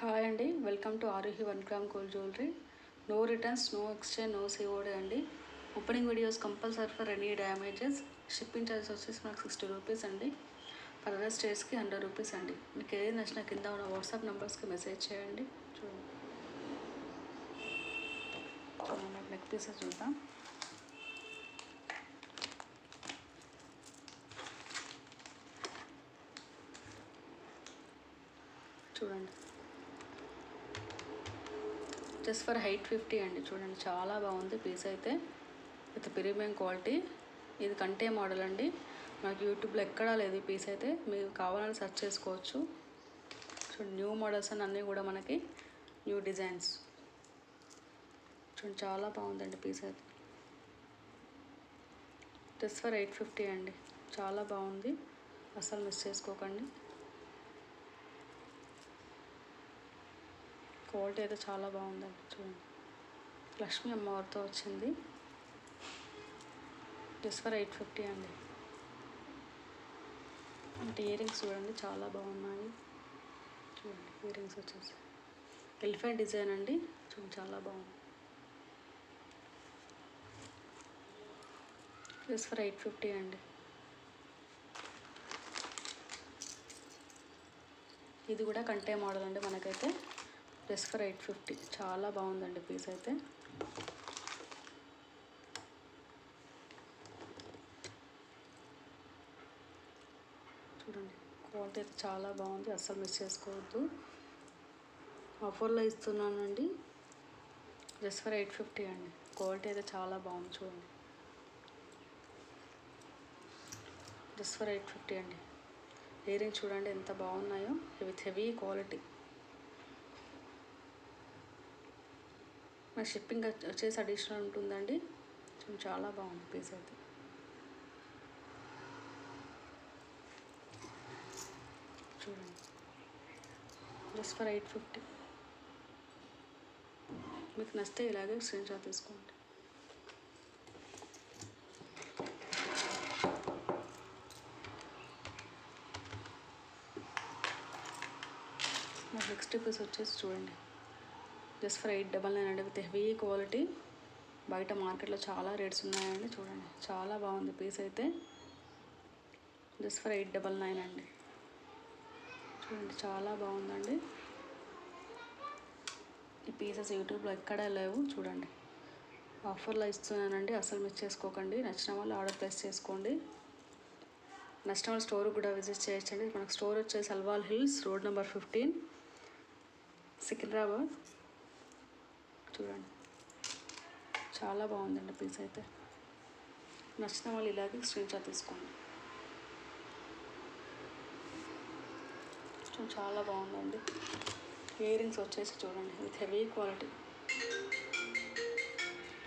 Hi అండి. Welcome to Aaruhi one gram gold jewellery. No returns no exchange no COD అండి. Opening videos compulsory for any damages. Shipping charges వచ్చేసి మనకు sixty rupees అండి. For other స్టేట్స్కి hundred rupees అండి. మీకు ఏది నచ్చినా కింద ఉన్న వాట్సాప్ నెంబర్స్కి మెసేజ్ చేయండి. చూడండి. చూడండి నెక్ పీసెస్ చూద్దాం. చూడండి. జస్ట్ ఫర్ హైట్ ఫిఫ్టీ అండి. చూడండి చాలా బాగుంది పీస్ అయితే. With premium quality. ఇది కంటే మోడల్ అండి. నాకు యూట్యూబ్లో ఎక్కడా లేదు ఈ పీస్ అయితే. మీరు కావాలని సెర్చ్ చేసుకోవచ్చు. చూడండి న్యూ మోడల్స్ అని అన్నీ కూడా మనకి న్యూ డిజైన్స్. చూడండి చాలా బాగుందండి పీస్ అయితే. జస్ట్ ఫర్ ఎయిట్ ఫిఫ్టీ అండి. చాలా బాగుంది. అసలు మిస్ చేసుకోకండి. క్వాలిటీ అయితే చాలా బాగుందండి చూడండి. లక్ష్మీ అమ్మవారితో వచ్చింది. జస్ట్ ఫర్ ఎయిట్ ఫిఫ్టీ అండి. అంటే ఇయర్ రింగ్స్ చూడండి చాలా బాగున్నాయి. చూడండి ఇయర్ రింగ్స్ వచ్చేసి. ఎలిఫెంట్ డిజైన్ అండి. చూడండి చాలా బాగుంది. జస్ట్ ఫర్ ఎయిట్ ఫిఫ్టీ అండి. ఇది కూడా కంటే మోడల్ అండి మనకైతే. Just for eight fifty. చాలా బాగుందండి పీస్ అయితే. చూడండి క్వాలిటీ అయితే చాలా బాగుంది. అస్సలు మిస్ చేసుకోవద్దు. ఆఫర్లో ఇస్తున్నానండి. జస్ట్ ఫర్ ఎయిట్ ఫిఫ్టీ అండి. క్వాలిటీ అయితే చాలా బాగుంది చూడండి. జస్ట్ ఫర్ ఎయిట్ ఫిఫ్టీ అండి. ఇయర్ చూడండి ఎంత బాగున్నాయో. With heavy quality. మా షిప్పింగ్ వచ్చేసి అడిషనల్ ఉంటుందండి. చాలా బాగుంది పీస్ అయితే. చూడండి. జస్ట్ ఫర్ ఎయిట్ ఫిఫ్టీ మీకు నచ్చితే ఇలాగే స్క్రీన్ షాట్ తీసుకోండి. నెక్స్ట్ పీస్ వచ్చేసి చూడండి. Just for eight double nine అండి విత్ హెవీ క్వాలిటీ బయట మార్కెట్లో చాలా రేట్స్ ఉన్నాయండి చూడండి. చాలా బాగుంది పీస్ అయితే. Just for eight double nine అండి. చూడండి చాలా బాగుందండి. ఈ పీసెస్ యూట్యూబ్లో ఎక్కడా లేవు చూడండి. ఆఫర్లో ఇస్తున్నానండి అసలు మిస్ చేసుకోకండి. నచ్చిన వాళ్ళు ఆర్డర్ ప్లేస్ చేసుకోండి. నచ్చిన వాళ్ళు స్టోర్ కూడా విజిట్ చేయొచ్చండి. మనకు స్టోర్ వచ్చేసి Alwal hills road number fifteen Secunderabad. చూడండి. చాలా బాగుందండి పీస్ అయితే. నచ్చిన వాళ్ళు ఇలాగే స్క్రీన్ షాట్ తీసుకోండి. చాలా బాగుందండి. ఇయర్ రింగ్స్ వచ్చేసి చూడండి. With heavy quality.